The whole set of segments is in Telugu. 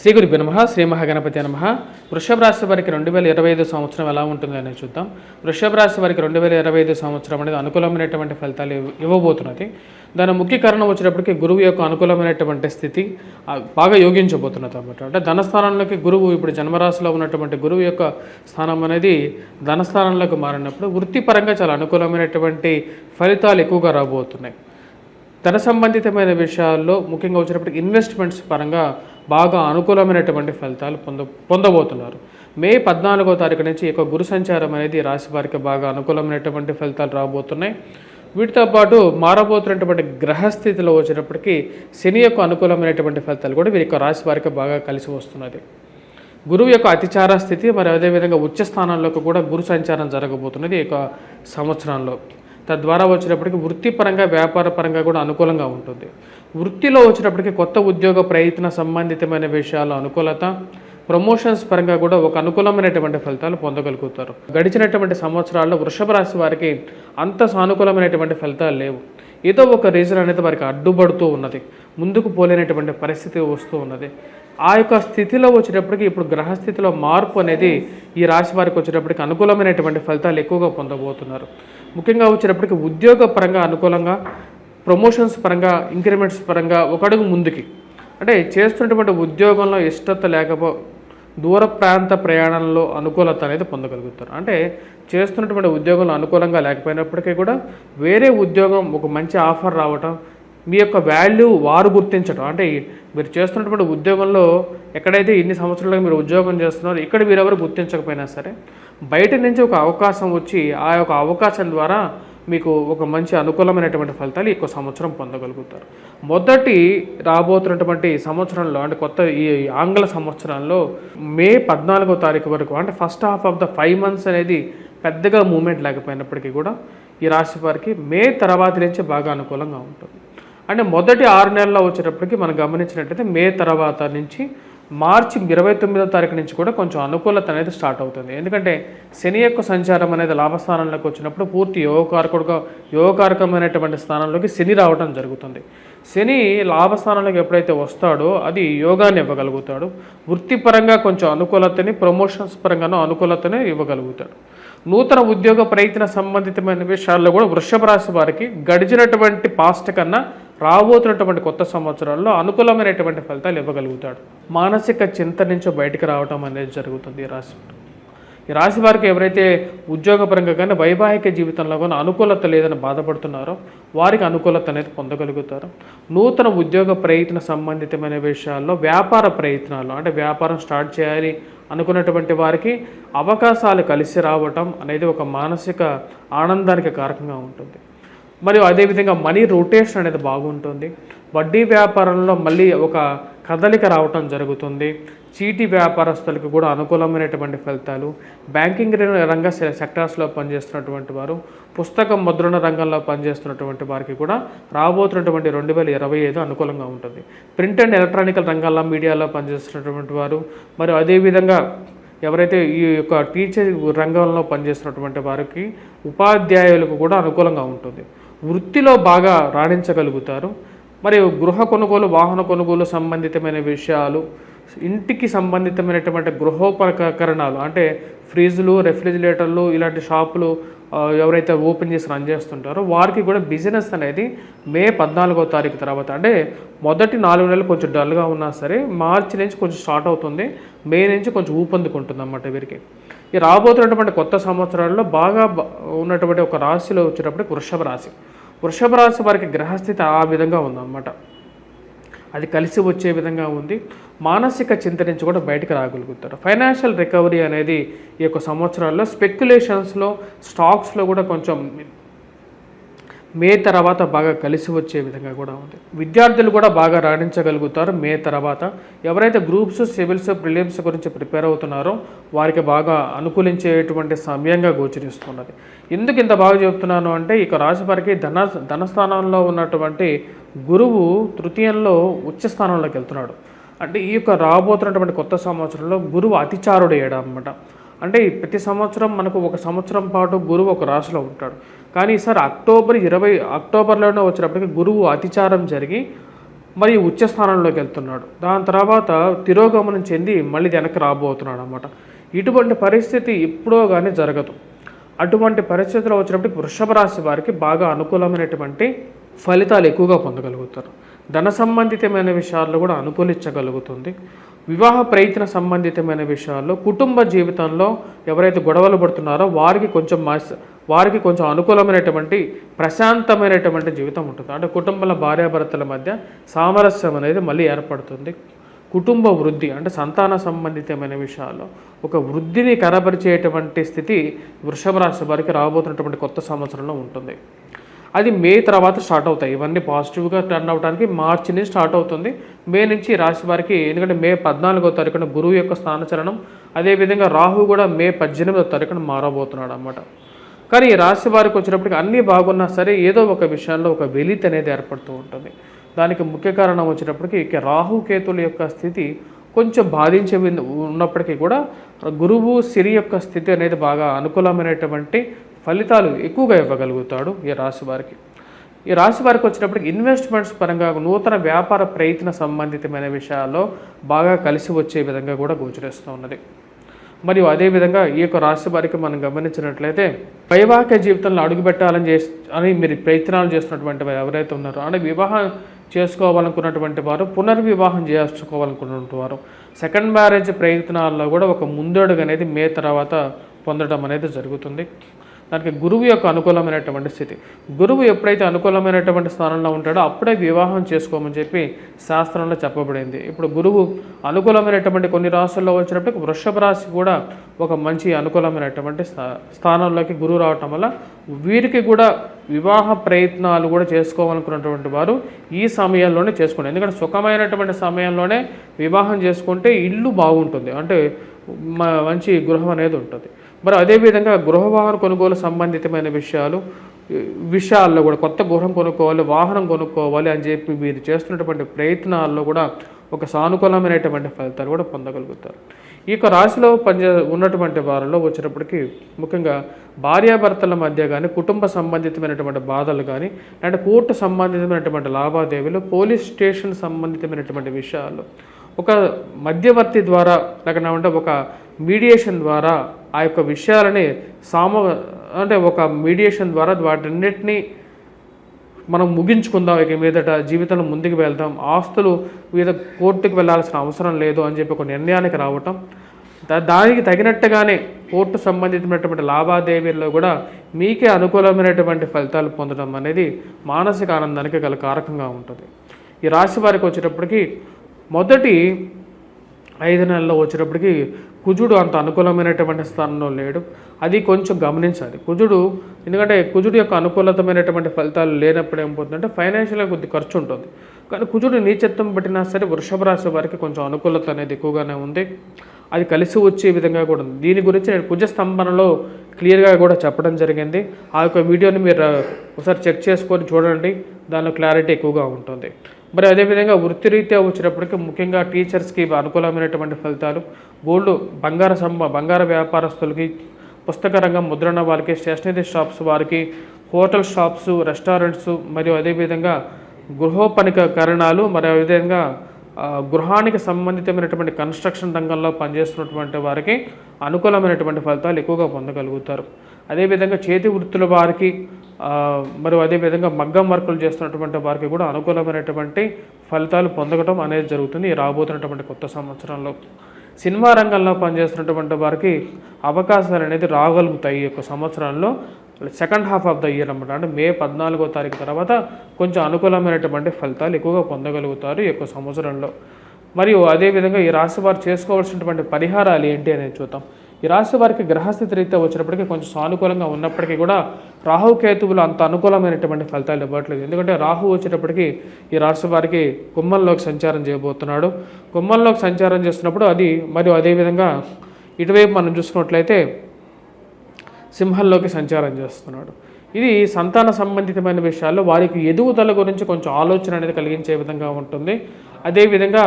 శ్రీ గురు నమ శ్రీ మహాగణపతి నమ. వృషభ రాశి వారికి రెండు వేల ఇరవై ఐదు సంవత్సరం ఎలా ఉంటుంది అనేది చూద్దాం. వృషభ రాశి వారికి రెండు వేల ఇరవై ఐదు సంవత్సరం అనేది అనుకూలమైనటువంటి ఫలితాలు ఇవ్వబోతున్నది. దాని ముఖ్య కారణం వచ్చినప్పటికీ గురువు యొక్క అనుకూలమైనటువంటి స్థితి బాగా యోగించబోతున్నది అనమాట అంటే ధనస్థానంలోకి గురువు ఇప్పుడు జన్మరాశిలో ఉన్నటువంటి గురువు యొక్క స్థానం అనేది ధనస్థానంలోకి మారినప్పుడు వృత్తిపరంగా చాలా అనుకూలమైనటువంటి ఫలితాలు ఎక్కువగా రాబోతున్నాయి. ధన సంబంధితమైన విషయాల్లో ముఖ్యంగా వచ్చినప్పటికి ఇన్వెస్ట్మెంట్స్ పరంగా బాగా అనుకూలమైనటువంటి ఫలితాలు పొంద పొందబోతున్నారు. మే పద్నాలుగో తారీఖు నుంచి ఈ యొక్క గురు సంచారం అనేది రాశి వారికి బాగా అనుకూలమైనటువంటి ఫలితాలు రాబోతున్నాయి. వీటితో పాటు మారబోతున్నటువంటి గ్రహస్థితిలో వచ్చినప్పటికీ శని యొక్క అనుకూలమైనటువంటి ఫలితాలు కూడా వీరి యొక్క రాశి వారికి బాగా కలిసి వస్తున్నది. గురువు యొక్క అతిచార స్థితి మరి అదేవిధంగా ఉచ్చ స్థానంలోకి కూడా గురు సంచారం జరగబోతున్నది ఈ యొక్క సంవత్సరంలో. తద్వారా వచ్చినప్పటికీ వృత్తిపరంగా వ్యాపార పరంగా కూడా అనుకూలంగా ఉంటుంది. వృత్తిలో వచ్చినప్పటికీ కొత్త ఉద్యోగ ప్రయత్న సంబంధితమైన విషయాల అనుకూలత ప్రమోషన్స్ పరంగా కూడా ఒక అనుకూలమైనటువంటి ఫలితాలు పొందగలుగుతారు. గడిచినటువంటి సంవత్సరాల్లో వృషభ రాశి వారికి అంత సానుకూలమైనటువంటి ఫలితాలు లేవు. ఏదో ఒక రీజన్ అనేది వారికి అడ్డుపడుతూ ఉన్నది. ముందుకు పోలేనటువంటి పరిస్థితి వస్తూ ఉన్నది. ఆ యొక్క స్థితిలో వచ్చేటప్పటికి ఇప్పుడు గ్రహస్థితిలో మార్పు అనేది ఈ రాశి వారికి వచ్చేటప్పటికి అనుకూలమైనటువంటి ఫలితాలు ఎక్కువగా పొందబోతున్నారు. ముఖ్యంగా వచ్చినప్పటికీ ఉద్యోగ పరంగా అనుకూలంగా ప్రమోషన్స్ పరంగా ఇంక్రిమెంట్స్ పరంగా ఒకడుగు ముందుకి. అంటే చేస్తున్నటువంటి ఉద్యోగంలో ఇష్టత లేకపో దూర ప్రాంత ప్రయాణంలో అనుకూలత అనేది పొందగలుగుతారు. అంటే చేస్తున్నటువంటి ఉద్యోగంలో అనుకూలంగా లేకపోయినప్పటికీ కూడా వేరే ఉద్యోగం ఒక మంచి ఆఫర్ రావటం మీ యొక్క వాల్యూ వారు గుర్తించడం అంటే మీరు చేస్తున్నటువంటి ఉద్యోగంలో ఎక్కడైతే ఇన్ని సంవత్సరాలుగా మీరు ఉద్యోగం చేస్తున్నారో ఇక్కడ మీరెవరు గుర్తించకపోయినా సరే బయట నుంచి ఒక అవకాశం వచ్చి ఆ యొక్క అవకాశం ద్వారా మీకు ఒక మంచి అనుకూలమైనటువంటి ఫలితాలు ఈ సంవత్సరం పొందగలుగుతారు. మొదటి రాబోతున్నటువంటి సంవత్సరంలో అంటే కొత్త ఈ ఆంగ్ల సంవత్సరంలో మే పద్నాలుగో తారీఖు వరకు అంటే first half of the five months అనేది పెద్దగా మూమెంట్ లేకపోయినప్పటికీ కూడా ఈ రాశి వారికి మే తర్వాత నుంచి బాగా అనుకూలంగా ఉంటుంది. అంటే మొదటి ఆరు నెలల్లో వచ్చేటప్పటికి మనం గమనించినట్లయితే మే తర్వాత నుంచి మార్చి ఇరవై తొమ్మిదో తారీఖు నుంచి కూడా కొంచెం అనుకూలత అనేది స్టార్ట్ అవుతుంది. ఎందుకంటే శని యొక్క సంచారం అనేది లాభస్థానంలోకి వచ్చినప్పుడు పూర్తి యోగకారకుడుగా యోగకారకమైనటువంటి స్థానంలోకి శని రావడం జరుగుతుంది. శని లాభస్థానంలోకి ఎప్పుడైతే వస్తాడో అది యోగాన్ని ఇవ్వగలుగుతాడు. వృత్తిపరంగా కొంచెం అనుకూలతని ప్రమోషన్స్ పరంగానూ అనుకూలతని ఇవ్వగలుగుతాడు. నూతన ఉద్యోగ ప్రయత్న సంబంధితమైన విషయాల్లో కూడా వృషభ రాశి వారికి గడిచినటువంటి పాస్ట్ కన్నా రాబోతున్నటువంటి కొత్త సంవత్సరాల్లో అనుకూలమైనటువంటి ఫలితాలు ఇవ్వగలుగుతాడు. మానసిక చింత నుంచి బయటకు రావటం అనేది జరుగుతుంది ఈ రాశి వారికి. ఈ రాశి వారికి ఎవరైతే ఉద్యోగపరంగా కానీ వైవాహిక జీవితంలో కానీ అనుకూలత లేదని బాధపడుతున్నారో వారికి అనుకూలత అనేది పొందగలుగుతారు. నూతన ఉద్యోగ ప్రయత్న సంబంధితమైన విషయాల్లో వ్యాపార ప్రయత్నాలు అంటే వ్యాపారం స్టార్ట్ చేయాలి అనుకున్నటువంటి వారికి అవకాశాలు కలిసి రావటం అనేది ఒక మానసిక ఆనందానికి కారకంగా ఉంటుంది. మరియు అదేవిధంగా మనీ రొటేషన్ అనేది బాగుంటుంది. వడ్డీ వ్యాపారంలో మళ్ళీ ఒక కదలిక రావటం జరుగుతుంది. చీటీ వ్యాపారస్తులకు కూడా అనుకూలమైనటువంటి ఫలితాలు. బ్యాంకింగ్ రంగ- రంగ సెక్టార్స్లో పనిచేస్తున్నటువంటి వారు పుస్తక ముద్రణ రంగంలో పనిచేస్తున్నటువంటి వారికి కూడా రాబోతున్నటువంటి రెండు వేల ఇరవై ఐదు అనుకూలంగా ఉంటుంది. ప్రింట్ అండ్ ఎలక్ట్రానికల్ రంగాల్లో మీడియాలో పనిచేస్తున్నటువంటి వారు మరియు అదేవిధంగా ఎవరైతే ఈ యొక్క టీచర్ రంగంలో పనిచేస్తున్నటువంటి వారికి ఉపాధ్యాయులకు కూడా అనుకూలంగా ఉంటుంది. వృత్తిలో బాగా రాణించగలుగుతారు. మరియు గృహ కొనుగోలు వాహన కొనుగోలు సంబంధితమైన విషయాలు ఇంటికి సంబంధితమైనటువంటి గృహోపకరణాలు అంటే ఫ్రిడ్జ్లు రెఫ్రిజిరేటర్లు ఇలాంటి షాపులు ఎవరైతే ఓపెన్ చేసి రన్ చేస్తుంటారో వారికి కూడా బిజినెస్ అనేది మే పద్నాలుగో తారీఖు తర్వాత అంటే మొదటి నాలుగు నెలలు కొంచెం డల్గా ఉన్నా సరే మార్చి నుంచి కొంచెం స్టార్ట్ అవుతుంది. మే నుంచి కొంచెం ఊపందుకుంటుంది అన్నమాట వీరికి. ఈ రాబోతున్నటువంటి కొత్త సంవత్సరాల్లో బాగా ఉన్నటువంటి ఒక రాశిలో వచ్చేటప్పటికి వృషభ రాశి. వృషభ రాశి వారికి గ్రహస్థితి ఆ విధంగా ఉందన్నమాట. అది కలిసి వచ్చే విధంగా ఉంది. మానసిక చింత నుంచి కూడా బయటకు రాగలుగుతారు. ఫైనాన్షియల్ రికవరీ అనేది ఈ యొక్క సంవత్సరాల్లో స్పెక్యులేషన్స్లో స్టాక్స్లో కూడా కొంచెం మే తర్వాత బాగా కలిసి వచ్చే విధంగా కూడా ఉంది. విద్యార్థులు కూడా బాగా రాణించగలుగుతారు మే తర్వాత. ఎవరైతే గ్రూప్స్ సివిల్స్ ప్రిలిమ్స్ గురించి ప్రిపేర్ అవుతున్నారో వారికి బాగా అనుకూలించేటువంటి సమయంగా గోచరిస్తున్నది. ఎందుకు ఇంత బాగా చెప్తున్నాను అంటే ఇక రాశివారికి ధన ధనస్థానంలో ఉన్నటువంటి గురువు తృతీయంలో ఉచ్చ స్థానంలోకి వెళ్తున్నాడు. అంటే ఈ యొక్క రాబోతున్నటువంటి కొత్త సంవత్సరంలో గురువు అతిచారుడు అయ్యాడు అనమాట అంటే ప్రతి సంవత్సరం మనకు ఒక సంవత్సరం పాటు గురువు ఒక రాశిలో ఉంటాడు. కానీ ఈసారి అక్టోబర్ ఇరవై అక్టోబర్లోనే వచ్చినప్పటికీ గురువు అతిచారం జరిగి మరి ఉచ్చ స్థానంలోకి వెళ్తున్నాడు. దాని తర్వాత తిరోగమనం చెంది మళ్ళీ వెనక్కి రాబోతున్నాడు అనమాట ఇటువంటి పరిస్థితి ఎప్పుడో కానీ జరగదు. అటువంటి పరిస్థితులు వచ్చినప్పుడు వృషభ రాశి వారికి బాగా అనుకూలమైనటువంటి ఫలితాలు ఎక్కువగా పొందగలుగుతారు. ధన సంబంధితమైన విషయాల్లో కూడా అనుకూలించగలుగుతుంది. వివాహ ప్రయత్న సంబంధితమైన విషయాల్లో కుటుంబ జీవితంలో ఎవరైతే గొడవలు పడుతున్నారో వారికి కొంచెం మాస్ వారికి కొంచెం అనుకూలమైనటువంటి ప్రశాంతమైనటువంటి జీవితం ఉంటుంది. అంటే కుటుంబంలో భార్యాభర్తల మధ్య సామరస్యం అనేది మళ్ళీ ఏర్పడుతుంది. కుటుంబ వృద్ధి అంటే సంతాన సంబంధితమైన విషయాల్లో ఒక వృద్ధిని కనబరిచేటువంటి స్థితి వృషభ రాశి వారికి రాబోతున్నటువంటి కొత్త సంవత్సరంలో ఉంటుంది. అది మే తర్వాత స్టార్ట్ అవుతాయి. ఇవన్నీ పాజిటివ్గా టర్న్ అవడానికి మార్చి నుంచి స్టార్ట్ అవుతుంది. మే నుంచి రాశి వారికి ఎందుకంటే మే పద్నాలుగో తారీఖున గురువు యొక్క స్థానచలనం అదేవిధంగా రాహు కూడా మే పద్దెనిమిదో తారీఖున మారబోతున్నాడు అనమాట కానీ ఈ రాశి వారికి వచ్చినప్పటికి అన్నీ బాగున్నా సరే ఏదో ఒక విషయంలో ఒక వెలితి అనేది ఏర్పడుతూ ఉంటుంది. దానికి ముఖ్య కారణం వచ్చినప్పటికీ ఇక రాహు కేతుల యొక్క స్థితి కొంచెం బాధించే ఉన్నప్పటికీ కూడా గురువు సిరి యొక్క స్థితి అనేది బాగా అనుకూలమైనటువంటి ఫలితాలు ఎక్కువగా ఇవ్వగలుగుతాడు ఈ రాశి వారికి. ఈ రాశి వారికి వచ్చినప్పటికి ఇన్వెస్ట్మెంట్స్ పరంగా నూతన వ్యాపార ప్రయత్న సంబంధితమైన విషయాల్లో బాగా కలిసి వచ్చే విధంగా కూడా గోచరిస్తూ ఉన్నది. మరియు అదేవిధంగా ఈ యొక్క రాశి వారికి మనం గమనించినట్లయితే వైవాహిక జీవితంలో అడుగుపెట్టాలని చే అని మీరు ప్రయత్నాలు చేస్తున్నటువంటి వారు ఎవరైతే ఉన్నారో అంటే వివాహం చేసుకోవాలనుకున్నటువంటి వారు పునర్వివాహం చేసుకోవాలనుకున్నటువంటి వారు సెకండ్ మ్యారేజ్ ప్రయత్నాల్లో కూడా ఒక ముందడుగు అనేది మే తర్వాత పొందడం అనేది జరుగుతుంది. దానికి గురువు యొక్క అనుకూలమైనటువంటి స్థితి. గురువు ఎప్పుడైతే అనుకూలమైనటువంటి స్థానంలో ఉంటాడో అప్పుడే వివాహం చేసుకోమని చెప్పి శాస్త్రంలో చెప్పబడింది. ఇప్పుడు గురువు అనుకూలమైనటువంటి కొన్ని రాశుల్లో వచ్చినప్పటికీ వృషభ రాశి కూడా ఒక మంచి అనుకూలమైనటువంటి స్థా- స్థానంలోకి గురువు రావటం వల్ల వీరికి కూడా వివాహ ప్రయత్నాలు కూడా చేసుకోవాలనుకున్నటువంటి వారు ఈ సమయంలోనే చేసుకోండి. ఎందుకంటే సుఖమైనటువంటి సమయంలోనే వివాహం చేసుకుంటే ఇల్లు బాగుంటుంది. అంటే మంచి గృహం అనేది ఉంటుంది. మరి అదేవిధంగా గృహ వాహన కొనుగోలు సంబంధితమైన విషయాలు విషయాల్లో కూడా కొత్త గృహం కొనుక్కోవాలి వాహనం కొనుక్కోవాలి అని చెప్పి మీరు చేస్తున్నటువంటి ప్రయత్నాల్లో కూడా ఒక సానుకూలమైనటువంటి ఫలితాలు కూడా పొందగలుగుతారు. ఈ యొక్క రాశిలో పనిచే ఉన్నటువంటి వారిలో వచ్చినప్పటికీ ముఖ్యంగా భార్యాభర్తల మధ్య కానీ కుటుంబ సంబంధితమైనటువంటి బాధలు కానీ అంటే కోర్టు సంబంధితమైనటువంటి లావాదేవీలు పోలీస్ స్టేషన్ సంబంధితమైనటువంటి విషయాలు ఒక మధ్యవర్తి ద్వారా లేకపోతే ఒక మీడియేషన్ ద్వారా ఆ యొక్క విషయాలని సామ అంటే ఒక మీడియేషన్ ద్వారా వాటన్నిటినీ మనం ముగించుకుందాం ఇక మీదట జీవితంలో ముందుకు వెళ్దాం. ఆస్తులు మీద కోర్టుకు వెళ్ళాల్సిన అవసరం లేదు అని చెప్పి ఒక నిర్ణయానికి రావటం. దా- దానికి తగినట్టుగానే కోర్టు సంబంధించినటువంటి లావాదేవీల్లో కూడా మీకే అనుకూలమైనటువంటి ఫలితాలు పొందడం అనేది మానసిక ఆనందానికి గల కారకంగా ఉంటుంది. ఈ రాశి వారికి వచ్చేటప్పటికి మొదటి ఐదు నెలల్లో వచ్చేటప్పటికి కుజుడు అంత అనుకూలమైనటువంటి స్థానంలో లేడు. అది కొంచెం గమనించాలి. కుజుడు ఎందుకంటే కుజుడు యొక్క అనుకూలతమైనటువంటి ఫలితాలు లేనప్పుడు ఏమవుతుందంటే ఫైనాన్షియల్గా కొద్ది ఖర్చు ఉంటుంది. కానీ కుజుడు నీచత్వం పట్టినా సరే వృషభ రాశి వారికి కొంచెం అనుకూలత అనేది ఎక్కువగానే ఉంది. అది కలిసి వచ్చే విధంగా కూడా ఉంది. దీని గురించి నేను కుజ స్తంభనలో క్లియర్గా కూడా చెప్పడం జరిగింది. ఆ యొక్క వీడియోని మీరు ఒకసారి చెక్ చేసుకొని చూడండి. దానిలో క్లారిటీ ఎక్కువగా ఉంటుంది. మరి అదేవిధంగా వృత్తిరీత్యా వచ్చినప్పటికీ ముఖ్యంగా టీచర్స్కి అనుకూలమైనటువంటి ఫలితాలు. గోల్డ్ బంగార సంబ బంగార వ్యాపారస్తులకి పుస్తక రంగం ముద్రణ వారికి స్టేషనరీ షాప్స్ వారికి హోటల్ షాప్స్ రెస్టారెంట్స్ మరియు అదేవిధంగా గృహోపనికరణాలు మరి అదేవిధంగా గృహానికి సంబంధితమైనటువంటి కన్స్ట్రక్షన్ రంగంలో పనిచేస్తున్నటువంటి వారికి అనుకూలమైనటువంటి ఫలితాలు ఎక్కువగా పొందగలుగుతారు. అదేవిధంగా చేతి వృత్తుల వారికి మరి అదేవిధంగా మగ్గం వర్కులు చేస్తున్నటువంటి వారికి కూడా అనుకూలమైనటువంటి ఫలితాలు పొందడం అనేది జరుగుతుంది రాబోతున్నటువంటి కొత్త సంవత్సరంలో. సినిమా రంగంలో పనిచేస్తున్నటువంటి వారికి అవకాశాలు అనేది రాగలుగుతాయి ఈ యొక్క సంవత్సరంలో. Second half of the year అనమాట అంటే మే పద్నాలుగో తారీఖు తర్వాత కొంచెం అనుకూలమైనటువంటి ఫలితాలు ఎక్కువగా పొందగలుగుతారు ఈ యొక్క సంవత్సరంలో. మరియు అదేవిధంగా ఈ రాశి వారు చేసుకోవాల్సినటువంటి పరిహారాలు ఏంటి అనేది చూద్దాం. ఈ రాశి వారికి గ్రహస్థితి రీత్యా వచ్చినప్పటికీ కొంచెం సానుకూలంగా ఉన్నప్పటికీ కూడా రాహు కేతువులు అంత అనుకూలమైనటువంటి ఫలితాలు ఇవ్వట్లేదు. ఎందుకంటే రాహు వచ్చేటప్పటికి ఈ రాశి వారికి కుంభంలోకి సంచారం చేయబోతున్నాడు. కుంభంలోకి సంచారం చేస్తున్నప్పుడు అది మరియు అదేవిధంగా ఇటువైపు మనం చూసుకున్నట్లయితే సింహంలోకి సంచారం చేస్తున్నాడు. ఇది సంతాన సంబంధితమైన విషయాల్లో వారికి ఎదుగుదల గురించి కొంచెం ఆలోచన అనేది కలిగించే విధంగా ఉంటుంది. అదేవిధంగా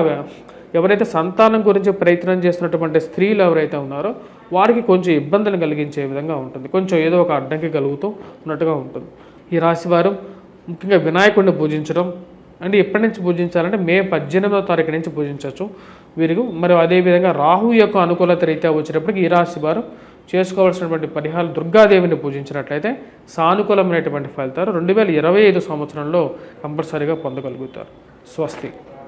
ఎవరైతే సంతానం గురించి ప్రయత్నం చేస్తున్నటువంటి స్త్రీలు ఎవరైతే ఉన్నారో వారికి కొంచెం ఇబ్బందులు కలిగించే విధంగా ఉంటుంది. కొంచెం ఏదో ఒక అడ్డంకి కలుగుతూ ఉన్నట్టుగా ఉంటుంది. ఈ రాశివారు ముఖ్యంగా వినాయకుడిని పూజించడం అంటే ఎప్పటి నుంచి పూజించాలంటే మే పద్దెనిమిదో తారీఖు నుంచి పూజించవచ్చు. వీరికి మరి అదేవిధంగా రాహు యొక్క అనుకూలత రీత్యా వచ్చేటప్పటికి ఈ రాశి వారు చేసుకోవాల్సినటువంటి పరిహారాలు దుర్గాదేవిని పూజించినట్లయితే సానుకూలమైనటువంటి ఫలితాలు రెండు వేల ఇరవై ఐదు సంవత్సరంలో కంపల్సరీగా పొందగలుగుతారు. స్వస్తి.